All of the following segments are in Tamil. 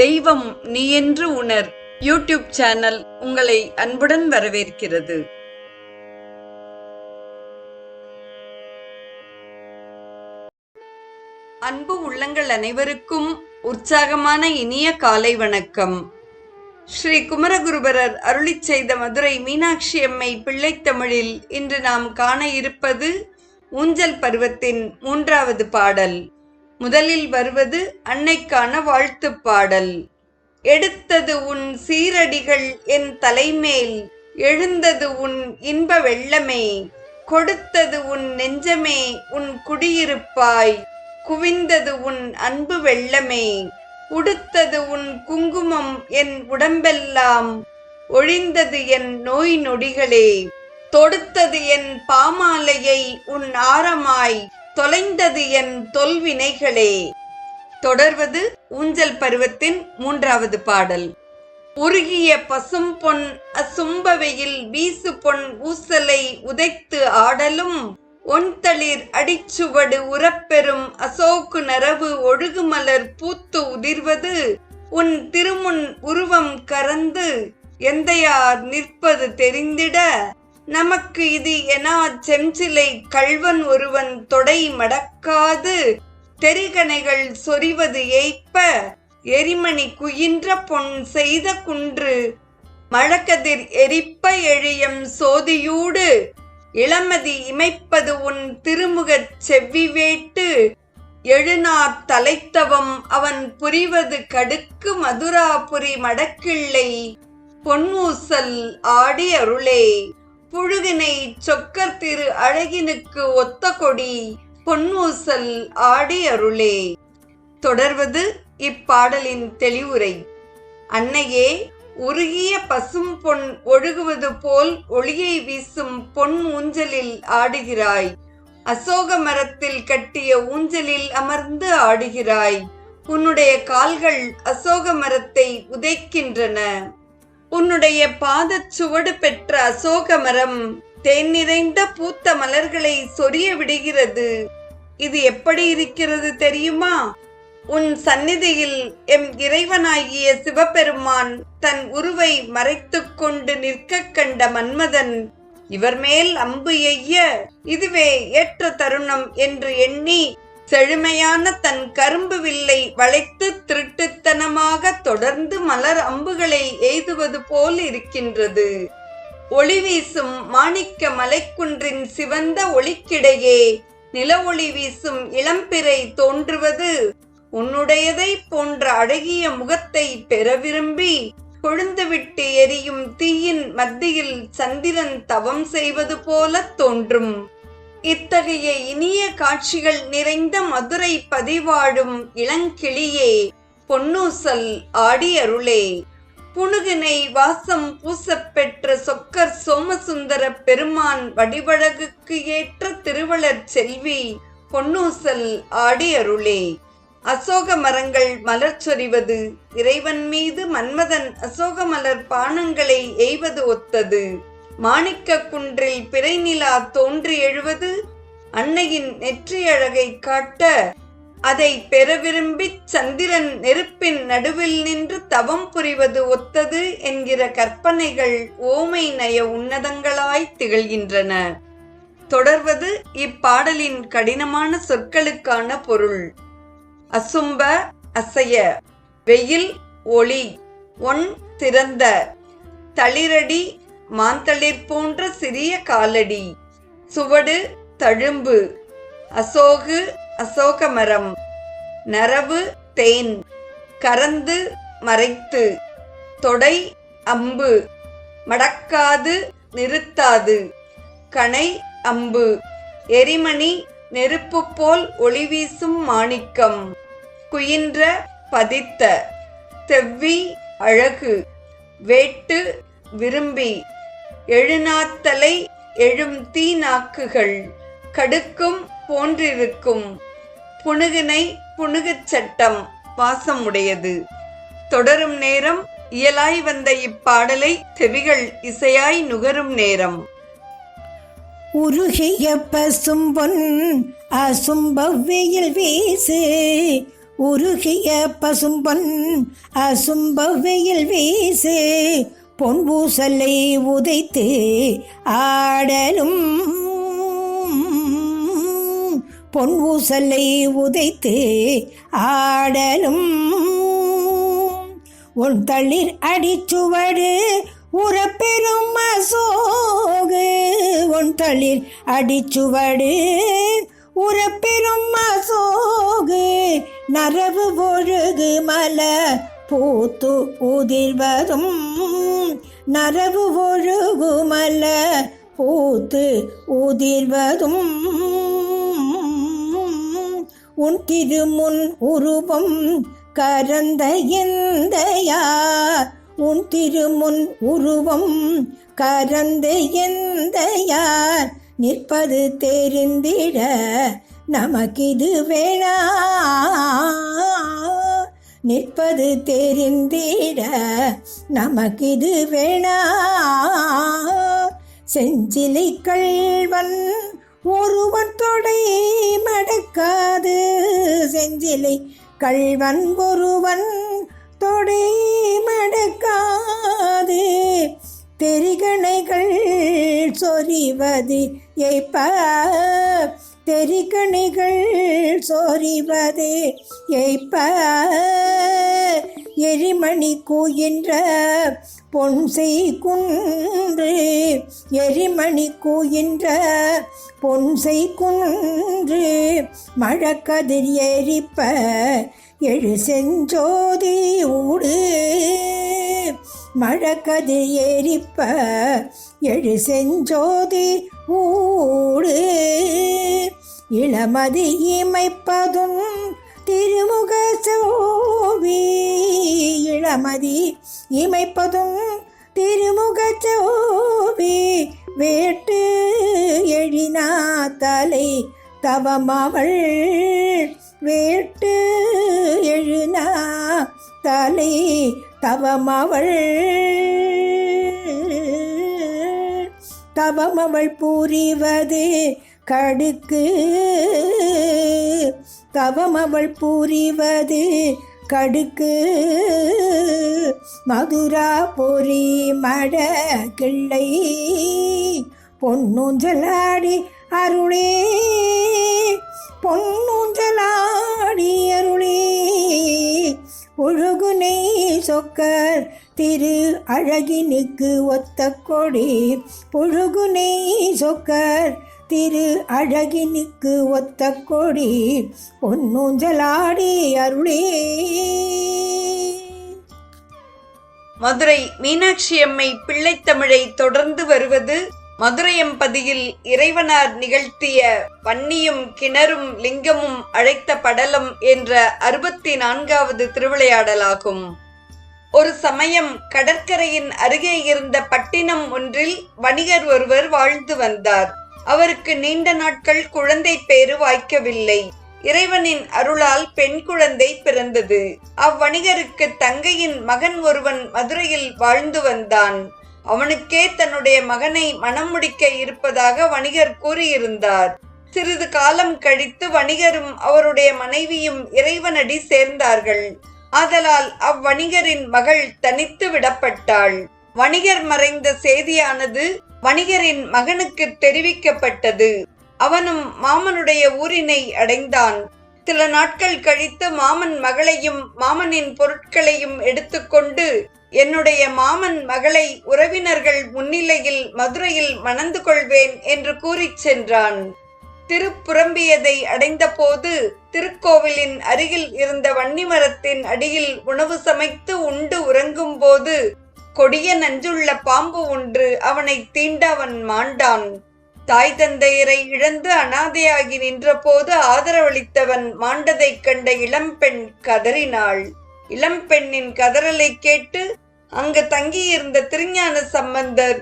தெய்வம் நீ என்று உணர். யூடியூப் சேனல் உங்களை அன்புடன் வரவேற்கிறது. அன்பு உள்ளங்கள் அனைவருக்கும் உற்சாகமான இனிய காலை வணக்கம். ஸ்ரீ குமரகுருபரர் அருளிச் செய்த மதுரை மீனாட்சி அம்மை பிள்ளைத்தமிழில் இன்று நாம் காண இருப்பது ஊஞ்சல் பருவத்தின் மூன்றாவது பாடல். முதலில் வருவது அன்னைக்கான வாழ்த்துப் பாடல் எடுத்தது உன் சீரடிகள் என் தலைமேல் எழுந்தது உன் இன்ப வெள்ளமே கொடுத்தது உன் நெஞ்சமே உன் குடியிருப்பாய் குவிந்தது உன் அன்பு வெள்ளமே உடுத்தது உன் குங்குமம் என் உடம்பெல்லாம் ஒழிந்தது என் நோய் நொடிகளே தொடுத்தது என் பாமாலையை உன் ஆரமாய் தொலைந்தது என் தொல்வினைகளே. தொடர்வது ஊஞ்சல் பருவத்தின் மூன்றாவது பாடல். உருகிய பசும் பொன் அசும்பவையில் வீசு பொன் ஊசலை உதைத்து ஆடலும் ஒன்தளிர் அடிச்சுவடு உரப்பெறும் அசோக்கு நரவு ஒழுகுமலர் பூத்து உதிர்வது உன் திருமுன் உருவம் கரந்து எந்தையார் நிற்பது தெரிந்திட நமக்கு இது எனா செஞ்சிலை கள்வன் ஒருவன் தொடை மடக்காது. தெரிகணைகள் சொரிவது ஏய்ப்ப. எரிமணி குயின்ற பொன் செய்த குன்று. மழக்கதிர் எரிப்ப எழியம் சோதியூடு. இளமதி இமைப்பது உன் திருமுகச் செவ்வி வேட்டு. எழுநார் தலைத்தவம் அவன் புரிவது கடுக்கு மதுராபுரி மடக்கிள்ளை பொன்னூசல் ஆடி அருளே புழுகினை சொக்கர் திரு அழகினுக்கு ஒத்த கொடி பொன்னூசல் ஆடி அருளே தொடர்வது இப்பாடலின் தெளிவுரை. அன்னையே உருகிய பசும் பொன் ஒழுகுவது போல் ஒளியை வீசும் பொன் ஊஞ்சலில் ஆடுகிறாய். அசோக மரத்தில் கட்டிய ஊஞ்சலில் அமர்ந்து ஆடுகிறாய். உன்னுடைய கால்கள் அசோக மரத்தை உதைக்கின்றன. உன்னுடைய பாதச் சுவடு பெற்ற அசோக மரம் தேன் நிறைந்த பூத்த மலர்களை சொரிய விடுகிறது. இது எப்படி இருக்கிறது தெரியுமா? உன் சந்நிதியில் எம் இறைவனாகிய சிவபெருமான் தன் உருவை மறைத்து கொண்டு நிற்கக் கண்ட மன்மதன் இவர் மேல் அம்பு எய்ய இதுவே ஏற்ற தருணம் என்று எண்ணி செழுமையான தன் கரும்பு வில்லை வளைத்து திருட்டுத்தனமாக தொடர்ந்து மலர் அம்புகளை எய்துவது போல் இருக்கின்றது. ஒளி வீசும் மாணிக்க மலைக்குன்றின் சிவந்த ஒளிக்கிடையே நில ஒளி வீசும் இளம்பிறை தோன்றுவது உன்னுடையதை போன்ற அழகிய முகத்தை பெற விரும்பி கொழுந்துவிட்டு எரியும் தீயின் மத்தியில் சந்திரன் தவம் செய்வது போல தோன்றும். இத்தகைய இனிய காட்சிகள் நிறைந்த மதுரை பதிவாடும் இளங்கிளியே பொன்னூசல் ஆடியருளே. புணுகினை வாசம் பூசப் பெற்ற சொக்கர் சோமசுந்தர பெருமான் வடிவழகுக்கு ஏற்ற திருவளர் செல்வி பொன்னூசல் ஆடியருளே. அசோக மரங்கள் மலர் சொரிவது இறைவன் மீது மன்மதன் அசோக மலர் பானங்களை எய்வது ஒத்தது. மாணிக்க குன்றில் பிறைநிலா தோன்றி எழுவது அன்னையின் நெற்றியழகை காட்ட அதை பெற விரும்பிச் சந்திரன் நெருப்பின் நடுவில் நின்று தவம் புரிவது ஒத்தது என்கிற கற்பனைகள் ஓமை நய உன்னதங்களாய் திகழ்கின்றன. தொடர்வது இப்பாடலின் கடினமான சொற்களுக்கான பொருள். அசும்ப அசைய வெயில் ஒளி ஒன் திறந்த தளிரடி மாந்தளிர் போன்ற சிறிய காலடி. சுவடு தழும்பு. அசோகு அசோக மரம் நரவு தேன். கரந்து மறைத்து. தொடை அம்பு. மடக்காது நிறுத்தாது. கணை அம்பு. எரிமணி நெருப்பு போல் ஒளி வீசும் மாணிக்கம். குயின்ற பதித்த. செவ்வி அழகு. வேட்டு விரும்பி. எழுநாத்தலை எழும் தீ நாக்குகள் கடுக்கும் போன்றிருக்கும். புனுகினை புணுகச் சட்டம் பாசமுடையது. தொடரும் நேரம் இயலாய் வந்த இப்பாடலை செவிகள் இசையாய் நுகரும் நேரம். உருகிய பசும்பொன் அசும்பவ்வையில் வீசு. உருகிய பசும்பொன் அசும்ப வீசு. பொன் பூசலை உதைத்து ஆடலும். பொன் ஊசலை உதைத்து ஆடலும். உன் தளிர் அடிச்சுவடு உறப்பெரும் அசோகு. உன் தளிர் அடிச்சுவடு உறப்பெரும் அசோகு. நரவு ஒழுகு மலர் பூத்து உதிர்வதும் நரவு ஒழுகு பூத்து உதிர்வதும் உன் திருமுன் உருவம் கரந்த எந்தையா? உன் திருமுன் உருவம் கரந்த எந்தையார் நிற்பது தெரிந்திட நமக்கிது வேணா. நிற்பது தெரிந்தேட நமக்கு இது வேணா. செஞ்சிலை கள்வன் ஒருவன் தொடை மடக்காது. செஞ்சிலை கள்வன் ஒருவன் தொடை மடக்காது. தெரிகணைகள் சொறிவது ஏய்ப்ப தெரிகணைகள் சோறிவதே எய்ப்ப எரிமணி கூகின்ற பொன்சை குன்று. எரிமணி கூகின்ற பொன்சை குன்று. மழக்கதிர் எரிப்ப எழு செஞ்சோதி ஊடு. மழக்கதிர் எரிப்ப எழு செஞ்சோதி ஊடு. இளமதி இமைப்பதும் திருமுக சோவி. இளமதி இமைப்பதும் திருமுக சோவி. வேட்டு எழினா தலை தவமவள். வேட்டு எழுனா தலை தவமவள். தவமவள் புரிவது கடுக்கு. தவமவள் புரிவது கடுக்கு. மதுரா பொறி மட கிள்ளை. பொன்னூஞ்சலாடி அருளே. பொன்னூஞ்சலாடி அருளே. ஒழுகுனை சொக்கர் திரு அழகினுக்கு ஒத்த கொடி பொழுகுனை சொக்கர் திரு அழகினுக்கு ஒத்த கொடி பொன்னூஞ்சலாடி அருளே. மதுரை மீனாட்சி அம்மை பிள்ளைத்தமிழை தொடர்ந்து வருவது மதுரையம்பதியில் இறைவனார் நிகழ்த்திய வன்னியும் கிணறும் லிங்கமும் அழைத்த படலம் என்ற அறுபத்தி நான்காவது திருவிளையாடலாகும். ஒரு சமயம் கடற்கரையின் அருகே இருந்த பட்டினம் ஒன்றில் வணிகர் ஒருவர் வாழ்ந்து வந்தார். அவருக்கு நீண்ட நாட்கள் குழந்தை பேறு வாய்க்கவில்லை. இறைவனின் அருளால் பெண் குழந்தை பிறந்தது. அவ்வணிகருக்கு தங்கையின் மகன் ஒருவன் மதுரையில் வாழ்ந்து வந்தான். அவனுக்கே தன்னுடைய மகனை மனம் முடிக்க இருப்பதாக வணிகர் கூறியிருந்தார். சிறிது காலம் கழித்து வணிகரும் அவருடைய மனைவியும் இறைவனடி சேர்ந்தார்கள். ஆதலால் அவ்வணிகரின் மகள் தனித்து விடப்பட்டாள். வணிகர் மறைந்த செய்தியானது வணிகரின் மகனுக்கு தெரிவிக்கப்பட்டது. அவனும் மாமனுடைய ஊரினை அடைந்தான். சில நாட்கள் கழித்து மாமன் மகளையும் மாமனின் பொருட்களையும் எடுத்துக்கொண்டு என்னுடைய மாமன் மகளை உறவினர்கள் முன்னிலையில் மதுரையில் மணந்து கொள்வேன் என்று கூறிச் சென்றான். திருப்புறம்பியதை அடைந்தபோது திருக்கோவிலின் அருகில் இருந்த வன்னிமரத்தின் அடியில் உணவு சமைத்து உண்டு உறங்கும் போது கொடிய நஞ்சுள்ள பாம்பு ஒன்று அவனை தீண்டவன் மாண்டான். தாய் தந்தையரை இழந்து அனாதையாகி நின்றபோது ஆதரவளித்தவன் மாண்டதைக் கண்ட இளம்பெண் கதறினாள். இளம்பெண்ணின் கதறலை கேட்டு அங்கு தங்கியிருந்த திருஞான சம்பந்தர்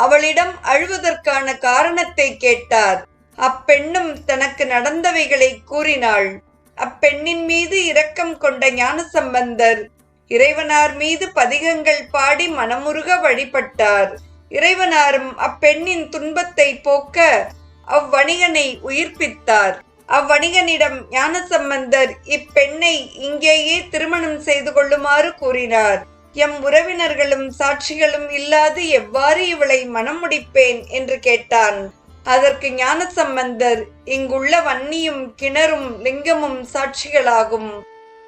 அவளிடம் அழுவதற்கான காரணத்தை கேட்டார். அப்பெண்ணும் தனக்கு நடந்தவைகளை கூறினாள். அப்பெண்ணின் மீது இரக்கம் கொண்ட ஞானசம்பந்தர் இறைவனார் மீது பதிகங்கள் பாடி மனமுருக வழிபட்டார். இறைவனாரும் அப்பெண்ணின் துன்பத்தை போக்க அவ்வணிகனை உயிர்ப்பித்தார். அவ்வணிகனிடம் ஞானசம்பந்தர் இப்பெண்ணை இங்கேயே திருமணம் செய்து கொள்ளுமாறு கூறினார். எம் உறவினர்களும் சாட்சிகளும் இல்லாது எவ்வாறு இவளை மனம் முடிப்பேன் என்று கேட்டான். அதற்கு ஞானசம்பந்தர் இங்குள்ள வன்னியும் கிணறும் லிங்கமும் சாட்சிகளாகும்.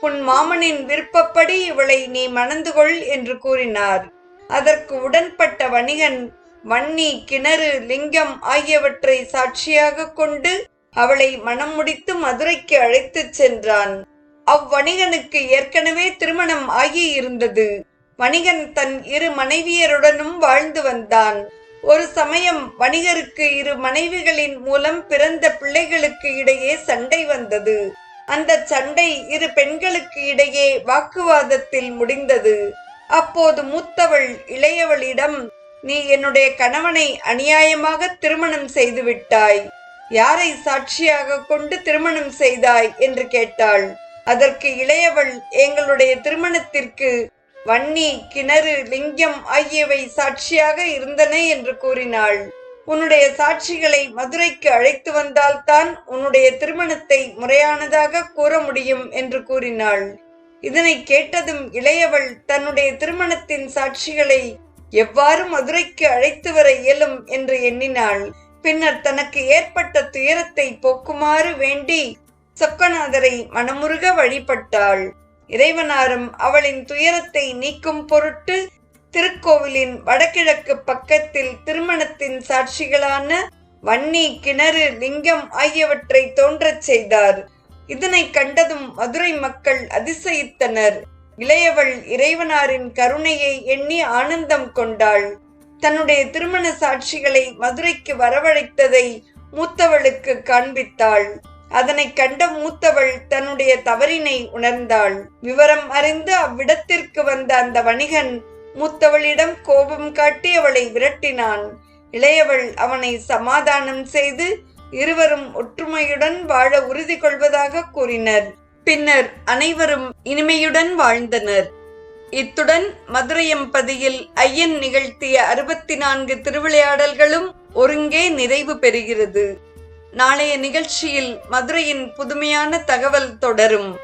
உன் மாமனின் விருப்பப்படி இவளை நீ மணந்து கொள் என்று கூறினார். அதற்கு உடன்பட்ட வணிகன் வன்னி கிணறு லிங்கம் ஆகியவற்றை சாட்சியாக கொண்டு அவளை மனம் முடித்து மதுரைக்கு அழைத்துச் சென்றான். அவ்வணிகனுக்கு ஏற்கனவே திருமணம் ஆகியிருந்தது. வணிகன் தன் இரு மனைவியருடனும் வாழ்ந்து வந்தான். ஒரு சமயம் வணிகருக்கு இரு மனைவிகளின் மூலம் பிறந்த பிள்ளைகளுக்கு இடையே சண்டை வந்தது. அந்த சண்டை இரு பெண்களுக்கு இடையே வாக்குவாதத்தில் முடிந்தது. அப்போது மூத்தவள் இளையவளிடம் நீ என்னுடைய கணவனை அநியாயமாக திருமணம் செய்து விட்டாய் யாரை சாட்சியாக கொண்டு திருமணம் செய்தாய்? என்று கேட்டாள். அதற்கு இளையவள் எங்களுடைய திருமணத்திற்கு வன்னி கிணறு லிங்கம் ஆகியவை சாட்சியாக இருந்தன என்று கூறினாள். உன்னுடைய சாட்சிகளை மதுரைக்கு அழைத்து வந்தால்தான் உன்னுடைய திருமணத்தை முறையானதாக கூற முடியும் என்று கூறினாள். இதனை கேட்டதும் இளையவள் தன்னுடைய திருமணத்தின் சாட்சிகளை எவ்வாறு மதுரைக்கு அழைத்து வர இயலும் என்று எண்ணினாள். பின்னர் தனக்கு ஏற்பட்ட துயரத்தை போக்குமாறு வேண்டி சொக்கநாதரை மனமுருக வழிபட்டாள். இறைவனாரும் அவளின் துயரத்தை நீக்கும் பொருட்டு திருக்கோவிலின் வடகிழக்கு பக்கத்தில் திருமணத்தின் சாட்சிகளான வன்னி கிணறு லிங்கம் ஆகியவற்றை தோன்றச் செய்தார். இதனை கண்டதும் மதுரை மக்கள் அதிசயித்தனர். இளையவள் இறைவனாரின் கருணையை எண்ணி ஆனந்தம் கொண்டாள். தன்னுடைய திருமண சாட்சிகளை மதுரைக்கு வரவழைத்ததை மூத்தவளுக்கு காண்பித்தாள். அதனை கண்ட மூத்தவள் தன்னுடைய தவறினை உணர்ந்தாள். விவரம் அறிந்து அவ்விடத்திற்கு வந்த அந்த வணிகன் மூத்தவளிடம் கோபம் காட்டி அவளை விரட்டினான். இளையவள் அவனை சமாதானம் செய்து இருவரும் ஒற்றுமையுடன் வாழ உறுதி கொள்வதாக கூறினர். பின்னர் அனைவரும் இனிமையுடன் வாழ்ந்தனர். இத்துடன் மதுரையம்பதியில் ஐயன் நிகழ்த்திய அறுபத்தி நான்கு திருவிளையாடல்களும் ஒருங்கே நிறைவு பெறுகிறது. நாளைய நிகழ்ச்சியில் மதுரையின் புதுமையான தகவல் தொடரும்.